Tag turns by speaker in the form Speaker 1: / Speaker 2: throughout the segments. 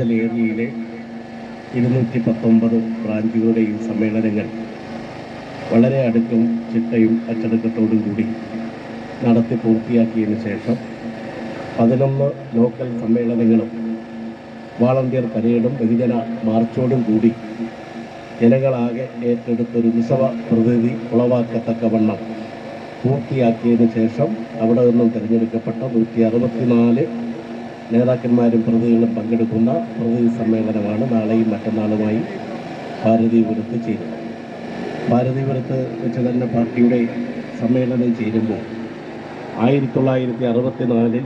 Speaker 1: അഞ്ചൽ ഏരിയയിലെ ഇരുന്നൂറ്റി പത്തൊമ്പത് ബ്രാഞ്ചുകളുടെയും സമ്മേളനങ്ങൾ വളരെ അടുക്കും ചിട്ടയും അച്ചടക്കത്തോടും കൂടി നടത്തി പൂർത്തിയാക്കിയതിനു ശേഷം പതിനൊന്ന് ലോക്കൽ സമ്മേളനങ്ങളും വാളണ്ടിയർ പരേഡും ബഹുജന മാർച്ചോടും കൂടി ജനങ്ങളാകെ ഏറ്റെടുത്തൊരു ഉത്സവ പ്രതിനിധി ഉളവാക്കത്തക്കവണ്ണം പൂർത്തിയാക്കിയതിനു ശേഷം അവിടെ നിന്നും തിരഞ്ഞെടുക്കപ്പെട്ട നൂറ്റി അറുപത്തിനാല് നേതാക്കന്മാരും പ്രതിനിധികളും പങ്കെടുക്കുന്ന പ്രതിനിധി സമ്മേളനമാണ് നാളെയും മറ്റന്നാളുമായി ഭാരതീപുരത്ത് ചേരുന്നത്. ഭാരതീപുരത്ത് വെച്ച് തന്നെ പാർട്ടിയുടെ സമ്മേളനം ചേരുമ്പോൾ ആയിരത്തി തൊള്ളായിരത്തി അറുപത്തി നാലിൽ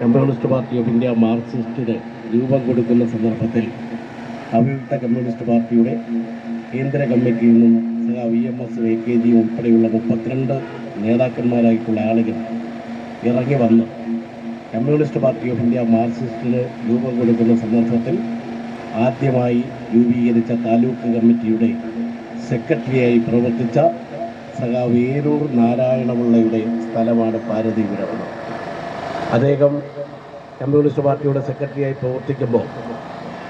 Speaker 1: കമ്മ്യൂണിസ്റ്റ് പാർട്ടി ഓഫ് ഇന്ത്യ മാർക്സിസ്റ്റിന് രൂപം കൊടുക്കുന്ന സന്ദർഭത്തിൽ അവിയുക്ത കമ്മ്യൂണിസ്റ്റ് പാർട്ടിയുടെ കേന്ദ്ര കമ്മിറ്റിയിൽ നിന്നും സഹ V M S A K G ഉൾപ്പെടെയുള്ള മുപ്പത്തിരണ്ട് നേതാക്കന്മാരായിട്ടുള്ള ആളുകൾ ഇറങ്ങി വന്ന് കമ്മ്യൂണിസ്റ്റ് പാർട്ടി ഓഫ് ഇന്ത്യ മാർക്സിസ്റ്റിന് രൂപം കൊടുക്കുന്ന സന്ദർഭത്തിൽ ആദ്യമായി രൂപീകരിച്ച താലൂക്ക് കമ്മിറ്റിയുടെ സെക്രട്ടറിയായി പ്രവർത്തിച്ച സഖാവ് ഏരൂർ നാരായണപിള്ളയുടെ സ്ഥലമാണ് പാരതീപുരം അദ്ദേഹം കമ്മ്യൂണിസ്റ്റ് പാർട്ടിയുടെ സെക്രട്ടറിയായി പ്രവർത്തിക്കുമ്പോൾ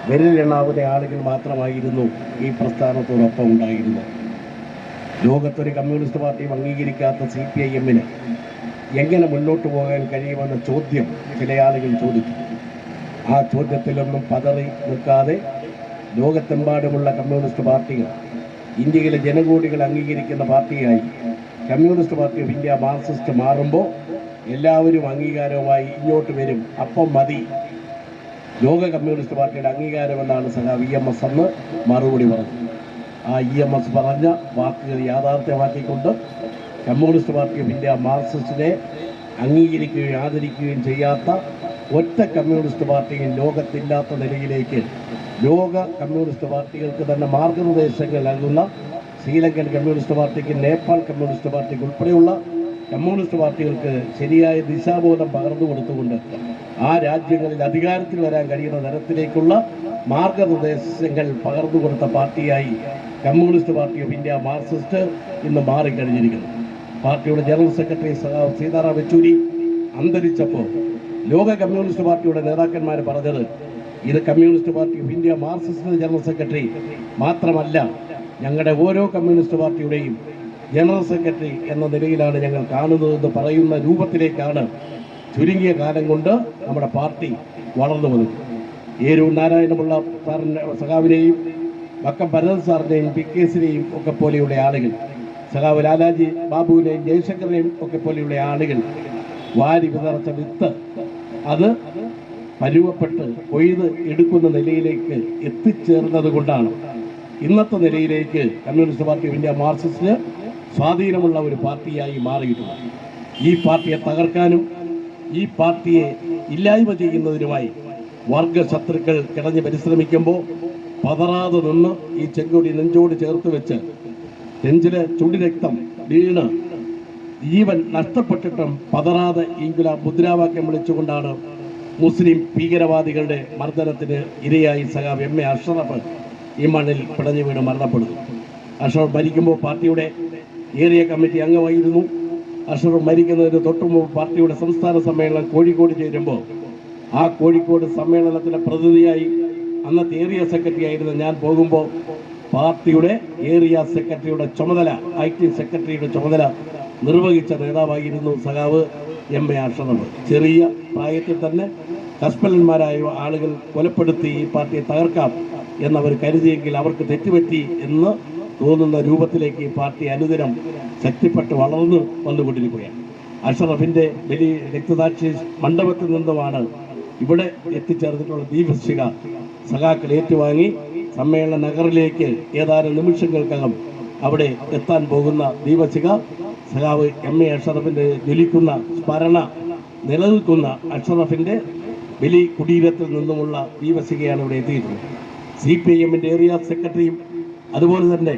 Speaker 1: വിരലിലെണ്ണാവുന്ന ആളുകൾ മാത്രമായിരുന്നു ഈ പ്രസ്ഥാനത്തോടൊപ്പം ഉണ്ടായിരുന്നത്. ലോകത്തൊരു കമ്മ്യൂണിസ്റ്റ് പാർട്ടിയും അംഗീകരിക്കാത്ത സി പി ഐ എമ്മിന് എങ്ങനെ മുന്നോട്ട് പോകാൻ കഴിയുമെന്ന ചോദ്യം ചില ആളുകൾ ചോദിച്ചു ആ ചോദ്യത്തിലൊന്നും പതറി നിൽക്കാതെ ലോകത്തെമ്പാടുമുള്ള കമ്മ്യൂണിസ്റ്റ് പാർട്ടികൾ ഇന്ത്യയിലെ ജനകോടികൾ അംഗീകരിക്കുന്ന പാർട്ടിയായി Communist Party of India Marxist മാറുമ്പോൾ എല്ലാവരും അംഗീകാരവുമായി ഇങ്ങോട്ട് വരും. അപ്പം മതി. ലോക കമ്മ്യൂണിസ്റ്റ് പാർട്ടിയുടെ അംഗീകാരമെന്നാണ് സഖാവ് വി എം എസ് എന്ന് മറുപടി പറഞ്ഞു. ആ ഇ എം എസ് പറഞ്ഞ വാക്കുകൾ യാഥാർത്ഥ്യമാക്കിക്കൊണ്ട് കമ്മ്യൂണിസ്റ്റ് പാർട്ടി ഓഫ് ഇന്ത്യ മാർക്സിസ്റ്റിനെ അംഗീകരിക്കുകയും ആദരിക്കുകയും ചെയ്യാത്ത ഒറ്റ കമ്മ്യൂണിസ്റ്റ് പാർട്ടിയും ലോകത്തില്ലാത്ത നിലയിലേക്ക് ലോക കമ്മ്യൂണിസ്റ്റ് പാർട്ടികൾക്ക് തന്നെ മാർഗനിർദ്ദേശങ്ങൾ നൽകുന്ന ശ്രീലങ്കൻ കമ്മ്യൂണിസ്റ്റ് പാർട്ടിക്ക് നേപ്പാൾ കമ്മ്യൂണിസ്റ്റ് പാർട്ടിക്ക് ഉൾപ്പെടെയുള്ള കമ്മ്യൂണിസ്റ്റ് പാർട്ടികൾക്ക് ശരിയായ ദിശാബോധം പകർന്നു കൊടുത്തുകൊണ്ട് ആ രാജ്യങ്ങളിൽ അധികാരത്തിൽ വരാൻ കഴിയുന്ന തരത്തിലേക്കുള്ള മാർഗനിർദ്ദേശങ്ങൾ പകർന്നു കൊടുത്ത പാർട്ടിയായി Communist Party of India Marxist ഇന്ന് മാറിക്കഴിഞ്ഞിരിക്കുന്നു. പാർട്ടിയുടെ ജനറൽ സെക്രട്ടറി സീതാറാം യെച്ചൂരി അന്തരിച്ചപ്പോൾ ലോക കമ്മ്യൂണിസ്റ്റ് പാർട്ടിയുടെ നേതാക്കന്മാർ പറഞ്ഞത് ഇത് Communist Party of India Marxist general secretary മാത്രമല്ല ഞങ്ങളുടെ ഓരോ കമ്മ്യൂണിസ്റ്റ് പാർട്ടിയുടെയും ജനറൽ സെക്രട്ടറി എന്ന നിലയിലാണ് ഞങ്ങൾ കാണുന്നതെന്ന് പറയുന്ന രൂപത്തിലേക്കാണ് ചുരുങ്ങിയ കാലം കൊണ്ട് നമ്മുടെ പാർട്ടി വളർന്നു വന്നത്. ഏരൂർ നാരായണപിള്ള സാറിന്റെ സഖാവിനെയും വക്കം ഭരത് സാറിനെയും പി കേസിനെയും ഒക്കെ പോലെയുള്ള ആളുകൾ സഖാവ് ലാലാജി ബാബുവിനെയും ജയശങ്കറിനെയും ഒക്കെ പോലെയുള്ള ആളുകൾ വാരി വിതറച്ച വിത്ത് അത് പരുവപ്പെട്ട് കൊയ്ത് എടുക്കുന്ന നിലയിലേക്ക് എത്തിച്ചേർന്നത് കൊണ്ടാണ്. ഇന്നത്തെ നിലയിലേക്ക് Communist Party of India Marxist സ്വാധീനമുള്ള ഒരു പാർട്ടിയായി മാറിയിട്ടുണ്ട്. ഈ പാർട്ടിയെ തകർക്കാനും ഈ പാർട്ടിയെ ഇല്ലായ്മ ചെയ്യുന്നതിനുമായി വർഗ ശത്രുക്കൾ കിടഞ്ഞ് പരിശ്രമിക്കുമ്പോൾ പതറാതെ നിന്ന് ഈ ചെങ്കൊടി നെഞ്ചോട് ചേർത്ത് വെച്ച് നെഞ്ചിലെ ചുണ്ടിരക്തം വീണ്. ജീവൻ നഷ്ടപ്പെട്ടിട്ടും പതറാതെ ഇംഗുല മുദ്രാവാക്യം വിളിച്ചുകൊണ്ടാണ് മുസ്ലിം ഭീകരവാദികളുടെ മർദ്ദനത്തിന് ഇരയായി സഖാവ് എം എ അഷറഫ് ഈ മണ്ണിൽ പിടഞ്ഞു വീണ് മരണപ്പെടുന്നു. അഷറഫ് മരിക്കുമ്പോൾ പാർട്ടിയുടെ ഏരിയ കമ്മിറ്റി അംഗമായിരുന്നു. അഷറഫ് മരിക്കുന്നതിന് തൊട്ടുമുമ്പ് പാർട്ടിയുടെ സംസ്ഥാന സമ്മേളനം കോഴിക്കോട് ചേരുമ്പോൾ ആ കോഴിക്കോട് സമ്മേളനത്തിലെ പ്രതിനിധിയായി അന്നത്തെ ഏരിയ സെക്രട്ടറി ആയിരുന്നു ഞാൻ പോകുമ്പോൾ പാർട്ടിയുടെ ഏരിയ സെക്രട്ടറിയുടെ ചുമതല ഐ ടി സെക്രട്ടറിയുടെ ചുമതല നിർവഹിച്ച നേതാവായിരുന്നു സഖാവ് എം എ അഷറഫ് ചെറിയ പ്രായത്തിൽ തന്നെ കസ്പലന്മാരായ ആളുകൾ കൊലപ്പെടുത്തി ഈ പാർട്ടിയെ തകർക്കാം എന്നവർ കരുതിയെങ്കിൽ അവർക്ക് തെറ്റുപറ്റി എന്ന് തോന്നുന്ന രൂപത്തിലേക്ക് ഈ പാർട്ടി അനുദിനം ശക്തിപ്പെട്ട് വളർന്നു വന്നുകൊണ്ടിരിക്കുകയാണ്. അഷറഫിന്റെ വലിയ രക്തസാക്ഷി മണ്ഡപത്തിൽ നിന്നുമാണ് ഇവിടെ എത്തിച്ചേർന്നിട്ടുള്ള ദീപശിക സഖാക്കൾ ഏറ്റുവാങ്ങി. സമ്മേളന നഗറിലേക്ക് ഏതാനും നിമിഷങ്ങൾക്കകം അവിടെ എത്താൻ പോകുന്ന ദീപശിക സഖാവ് എം എ അഷറഫിന്റെ ജ്വലിക്കുന്ന സ്മരണ നിലനിൽക്കുന്ന അഷറഫിന്റെ വലി കുടീരത്തിൽ നിന്നുമുള്ള ദീപശികയാണ് ഇവിടെ എത്തിയിട്ടുള്ളത്. സി പി ഐ എമ്മിന്റെ ഏരിയ സെക്രട്ടറിയും അതുപോലെ തന്നെ